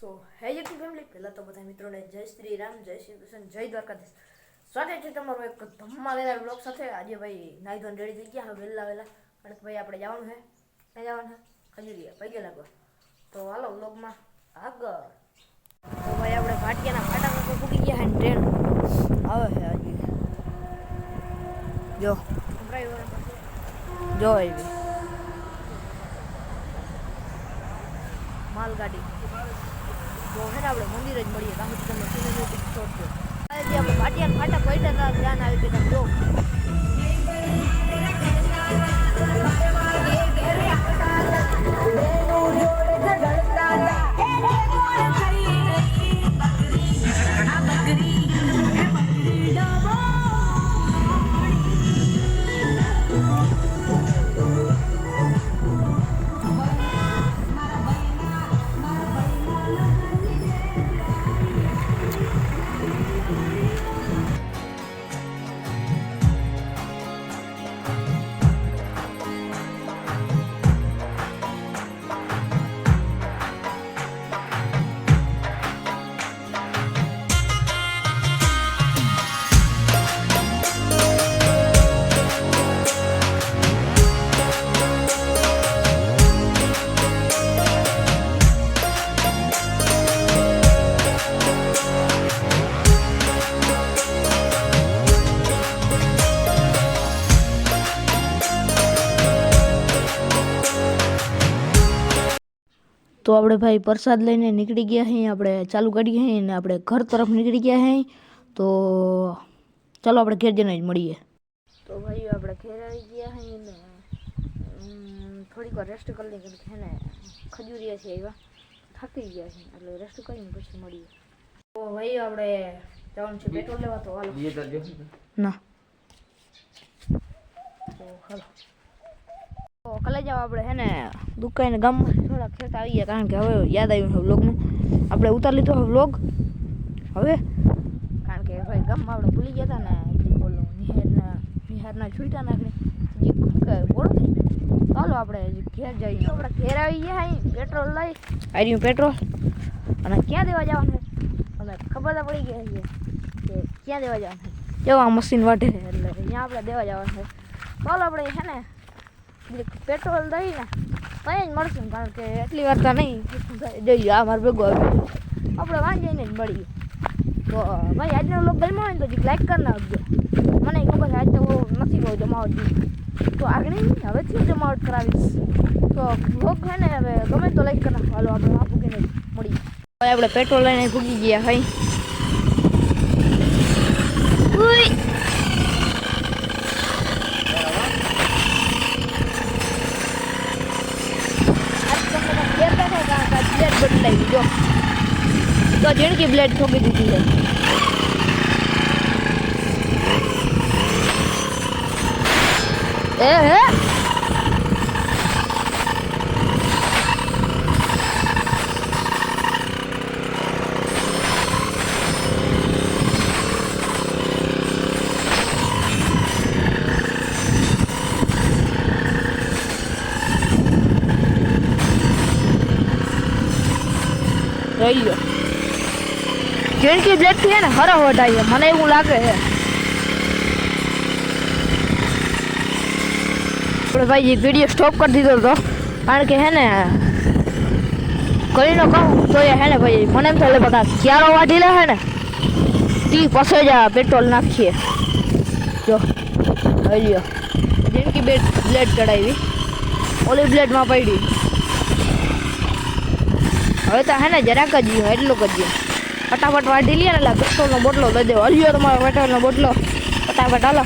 સો હે YouTube family પહેલાં તો બધા મિત્રોને જય શ્રી રામ, જય શ્રી કૃષ્ણ, જય દ્વારકાધીશ. સ્વાગત છે તમારું એક ધમાકેદાર બ્લોગ સાથે. આજે ભાઈ નાઈ ધોન રેડી થઈ ગયા, હવે વહેલા વહેલા અને ભાઈ આપણે જવાનું છે. ક્યાં જવાનું છે? ખજૂરીયા પૈકે લાગવા. તો હાલો બ્લોગમાં આગળ. તો ભાઈ આપણે ભાટિયાના ફાટા પર પૂકી ગયા છે ટ્રેન આવે છે હજી જો. જો આવી. માલગાડી. તો હે મંદિર જ મળીએ. કારણ કે તમે સિનેમેટિક શોટ છે. આજે આપણે જો. તો આપણે ભાઈ પ્રસાદ લઈને નીકળી ગયા છીએ આપણે ચાલુ કરી છીએ અને આપણે ઘર તરફ નીકળી ગયા છીએ તો ચાલો આપણે ઘેર જઈને જ મળીએ તો ભાઈ આપણે ઘેર આવી ગયા છીએ ને ઉમ, થોડીક વાર રેસ્ટ કરી લઈએ કારણ કે હે ને ખજૂરિયા છે એવા થાકી ગયા છે એટલે રેસ્ટ કરીને પછી મળીએ તો ભાઈ આપણે જવાનું છે પેટ્રોલ લેવા તો હાલો ના તો હાલો તો કલે જાવ આપણે હે ને દુકાને ગામમાં થોડા ખેત આવી ગયા કારણ કે હવે યાદ આવ્યું છે વ્લોગનું આપણે ઉતાર લીધો હવે વ્લોગ હવે કારણ કે ભાઈ ગામમાં આપણે ભૂલી ગયા હતા ને જે બોલો નિહારના નિહારના છૂટા નાખને જે બોલો થઈ ગયો ચાલો આપણે હજી ઘેર જઈએ આપણે ઘેર આવી ગયા અહીં પેટ્રોલ લઈ આવ્યું પેટ્રોલ અને ક્યાં દેવા જવાનું છે અને ખબર તો પડી ગઈ છે કે ક્યાં દેવા જવાનું છે કેવા મશીન વાટે છે એટલે અહીંયા આપણે દેવા જવાનું છે ચાલો આપણે છે ને જે પેટ્રોલ દઈ ને ત્યાં જ મળશું કારણ કે એટલી વાર તો નહીં. જોઈએ, આ મારો ભેગો આવ્યો. આપણે વાં જઈને જ મળીએ. તો ભાઈ, આજનો લોક ગમ્યો હોય ને તો જીક લાઈક કરી નાખજો. મને ખબર આજ તો નથી બહુ જમાવટ તો આગળ હવેથી જમાવટ કરાવીશ? તો લોક છે ને, હવે ગમે તો લાઈક કરી નાખો. હાલો, આપણે વાપુ કે નહીં, મળીએ. આપણે પેટ્રોલ લઈને ભૂગી ગયા, ભાઈ. તો ઝીણકી બ્લેડ ઠોકી દીધી છે એ હે રહી ગયો ઝીણકી બ્લેડ થી હે ને હરો વટાઈએ મને એવું લાગે છે આપણે ભાઈ વિડીયો સ્ટોપ કરી દીધો હતો કારણ કે હે ને કરીને કહું તો એ હે ને ભાઈ મને એમ થાય બધા ક્યારો વાઢી લે હે ને તી પછી જ આ પેટ્રોલ નાખીએ જો હઈ લ્યો ઝીણકી બ્લેડ બ્લેડ ચડાવી ઓલી બ્લેડમાં પડી હવે તો હે ને જરાક જ ગયું એટલું જ ગયું ફટાફટ વાઢી લઈએ ને એટલે પેટ્રોલનો બોટલો દઈ દેવો હલ્યો તમારો પેટ્રોલનો બોટલો ફટાફટ હાલો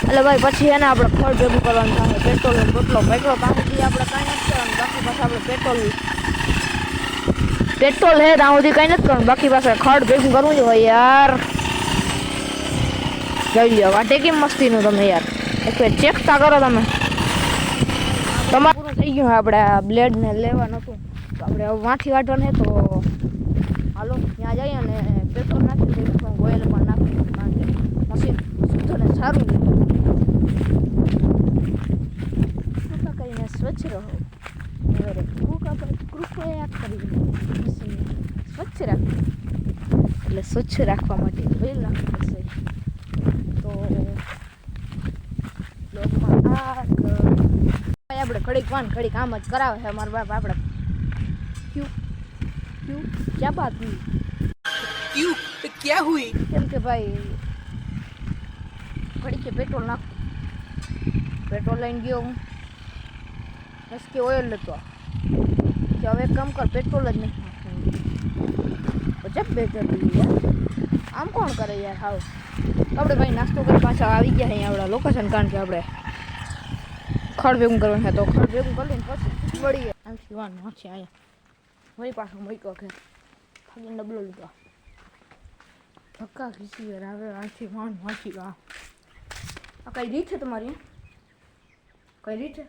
એટલે ભાઈ પછી એને આપણે ખડ ભેગું કરવાનું થાય પેટ્રોલનો બોટલો પેટ્રોલ પાસેથી આપણે કાંઈ નથી કરવાનું બાકી પાસે આપણે પેટ્રોલ પેટ્રોલ હે ત્યાં સુધી કાંઈ નથી કરવાનું બાકી પાસે ખડ ભેગું કરવું જ હોય યાર જોઈ લ્યો વાટે કેમ મસ્તીનું તમે યાર એક વાર ચેક તા કરો તમે તમારું પૂરું થઈ ગયું આપણે આ બ્લેડને લેવા નહોતું તો આપણે હવે વાંથી વાટવાનું છે તો હાલો ત્યાં જઈએ અને પેટ્રોલ નાખી દઈએ તો ઓઇલમાં નાખી દઈએ કારણ કે મશીન શુદ્ધ અને સારું કૃપા કરીને સ્વચ્છ રહો કૃપા કૃપયા કરી એટલે સ્વચ્છ રાખવા માટે ઓઇલ નાખવું તો બ્લોગમાં આપણે ઘડીક વાન ઘડીક આમ જ કરાવે છે અમારા બાપ આપણે ક્યુ ક્યુ ક્યાં બાત हुई क्यों क्या हुई કેમ કે ભાઈ ઘડી કે પેટ્રોલ નાખ પેટ્રોલ લઈને ગયો હું બસ કે ઓઇલ લેતો આવ. કે હવે એક કામ કર પેટ્રોલ જ નહીં નાખવાનું જબ બેજતી યાર આમ કોણ કરે યાર હાવ આપણે ભાઈ નાસ્તો કરી પાછા આવી ગયા અહીંયા આપણા લોકેશન કારણ કે આપણે ખડ ભેગું કરવાનું છે તો ખડ ભેગું કરીને પછી વળીએ આમથી વાન છે અહીંયા વળી પાછો મૂક્યો કે ખાલી ડબલો લીધો. ધક્કા ખીચી હવે આથી વાન વાંચી આ આ કઈ રીત છે તમારી? કઈ રીત છે?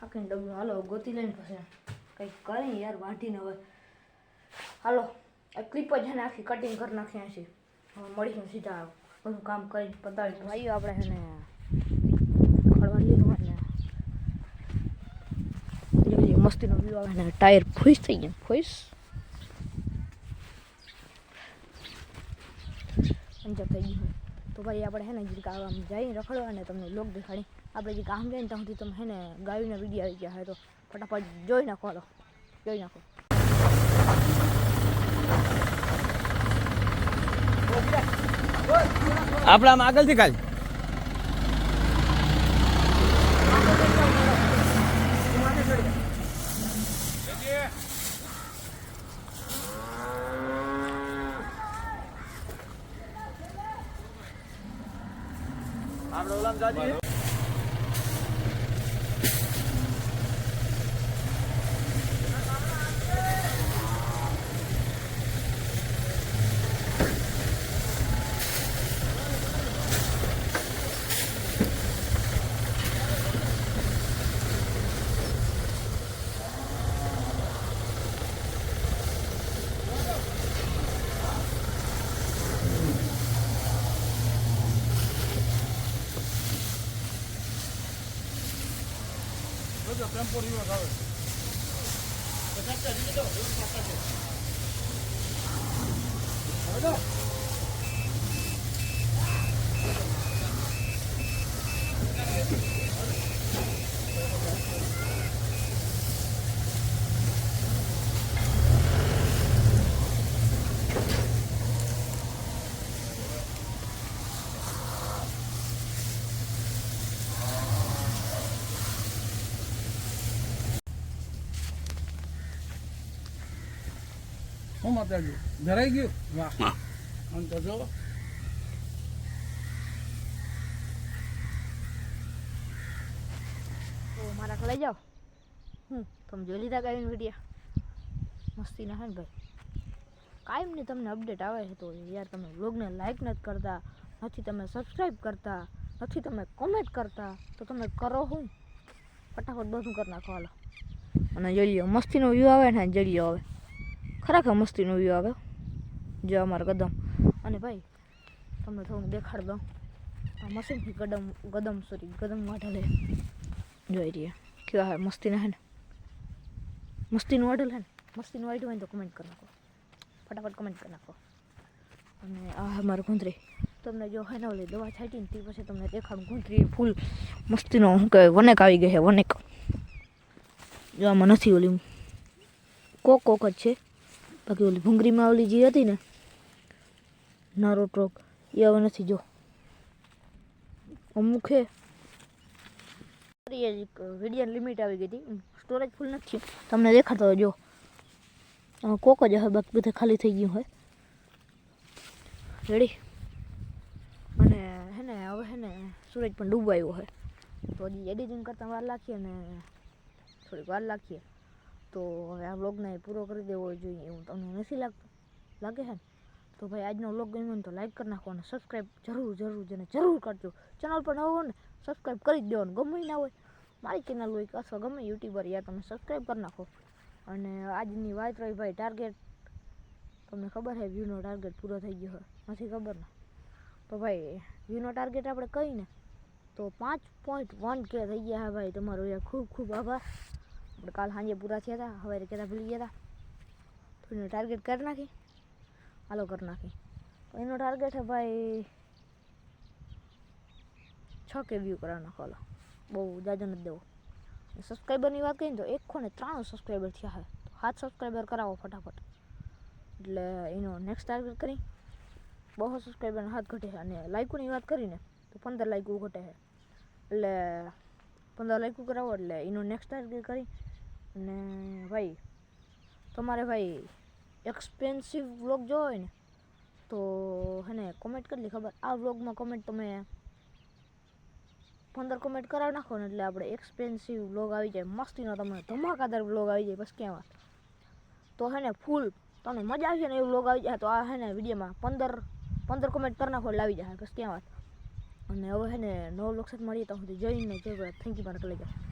ખાકીને ડબલું. હાલો, ગોતી લઈને પછી કંઈક કરી યાર, વાઢીને હવે. હાલો, આ ક્લિપ જ એને આખી કટિંગ કરી નાખીએ છીએ હવે મળીશું સીધા. બધું કામ કરીને પતાવી ભાઈ આપણે છે ને ખડવા લીધું હોય ને લીલી મસ્તીનો વ્યૂ આવે ને ટાયર ફૂસ થઈ ગયા ફૂસ પંચર થઈ ગયું તો ભાઈ આપણે હે ને જે આમ જઈને રખડવા અને તમને લોક દેખાડી આપણે જે કામ જાય ને ત્યાં સુધી તમે હે ને ગાયોના વીડિયો આવી ગયા હોય તો ફટાફટ જોઈ નાખો હાલો જોઈ નાખો આપણા આગળથી ખાલી. Program zaten. આપણે ઓલામ જાજી હું માતાજી ધરાઈ ગયું? વાહ. આમ તો જો. તો મારા લઈ જાઓ. હું તમે જોઈ લીધા કાંઈ વિડીયા મસ્તી ના હે ને ભાઈ. કાયમ નહીં તમને અપડેટ આવે છે તો યાર તમે વ્લોગને લાઈક નથી કરતા નથી તમે સબસ્ક્રાઈબ કરતા નથી તમે કોમેન્ટ કરતા તો તમે કરો હું. ફટાફટ બધું કરી નાખો હાલો. અને જોઈ મસ્તીનો વ્યૂ આવે ને જોઈ લ્યો હવે. ખરેખર મસ્તીનો વ્યૂ આવે? જો અમારો કદમ અને ભાઈ, તમને થોડું દેખાડ દઉં. આ મશીનથી ગદમ ગદમ સોરી ગદમ વાઢલે જોઈ રહ્યા. કેવા હે મસ્તીના હે ને? મસ્તીનું વાઢેલ હે ને? મસ્તીનું વાઢ્યું હોય તો કમેન્ટ કરી નાખો. ફટાફટ કમેન્ટ કરી નાખો. અને આ હે મારું ગુંદરી. તમને જો હે ને ઓલી દવા છાંટી ને તે પછી તમને દેખાડું ગુંદરી ફૂલ મસ્તીનો શું કહેવાય, વનેક આવી ગઈ છે વનેક. જો આમાં નથી ઓલી કોક કોક જ છે. બાકી ઓલી ભૂંગળીમાં ઓલી જે હતી ને, નારો ટ્રોક, એ હવે નથી, જો. અમુક હે વીડિયો લિમિટ આવી ગઈ હતી. સ્ટોરેજ ફૂલ નથી. તમને દેખાતો હોય, જો. કોક જ હવે બાકી બધે ખાલી થઈ ગયું હોય. રેડી અને હે ને, હવે હે ને, સૂરજ પણ ડૂબાયો હોય. તો હજી એડિટિંગ કરતાં વાર લાગીએ ને, થોડીક વાર લાગીએ. તો હવે આ વ્લોગને પૂરો કરી દેવો જોઈએ એવું તમને નથી લાગતું? લાગે છે ને? તો ભાઈ આજનો વ્લોગ ગમ્યો ને તો લાઈક કરી નાખો અને સબસ્ક્રાઈબ જરૂર જરૂર જેને જરૂર કરજો. ચેનલ પર હોય ને સબસ્ક્રાઈબ કરી જ દેવાનું. ગમે ના હોય, મારી ચેનલ હોય કે અથવા ગમે યુટ્યુબર યાર, તમે સબસ્ક્રાઈબ કરી નાખો. અને આજની વાત રહી ભાઈ ટાર્ગેટ તમને ખબર છે વ્યૂનો ટાર્ગેટ પૂરો થઈ ગયો નથી ખબર ને? તો ભાઈ વ્યૂનો ટાર્ગેટ આપણે કહીને તો પાંચ પોઈન્ટ વન કે થઈ ગયા હા ભાઈ. તમારો યાર ખૂબ ખૂબ આભાર. આપણે કાલ સાંજે પૂરા થયા હતા હવે કહેતા ભૂલી ગયા હતા તો ટાર્ગેટ કરી નાખી હાલો કરી નાખી તો એનો ટાર્ગેટ છે ભાઈ છ કે વ્યૂ કરવાના હાલો બહુ જાજો નથી દેવો સબસ્ક્રાઈબરની વાત કરીને તો એક ખોને ત્રાણું સબસ્ક્રાઈબર થયા છે તો સાત સબસ્ક્રાઈબર કરાવો ફટાફટ એટલે એનો નેક્સ્ટ ટાર્ગેટ કરી બહુ સબસ્ક્રાઈબર હાથ ઘટે છે અને લાઇકોની વાત કરીને તો પંદર લાઇકો ઘટે છે એટલે પંદર લાઇકો કરાવો એટલે એનો નેક્સ્ટ ટાર્ગેટ કરી અને ભાઈ, તમારે ભાઈ એક્સપેન્સિવ વ્લોગ જોવો હોય ને, તો હે ને કોમેન્ટ કેટલી ખબર. આ વ્લોગમાં કોમેન્ટ તમે પંદર કોમેન્ટ કરાવી નાખો ને એટલે આપણે એક્સપેન્સિવ વ્લોગ આવી જાય. મસ્તીનો તમને ધમાકાદાર વ્લોગ આવી જાય, બસ ક્યાં વાત. તો હે ને ફૂલ તમને મજા આવશે ને એ વ્લોગ આવી જાય, તો આ હે ને વિડીયોમાં પંદર પંદર કોમેન્ટ કરી નાખો એટલે આવી જાય. બસ ક્યાં વાત. અને હવે હે ને નવો વ્લોગ સાથે મળીએ તો હું જોઈને જય થેન્ક યુ મારા કલેજા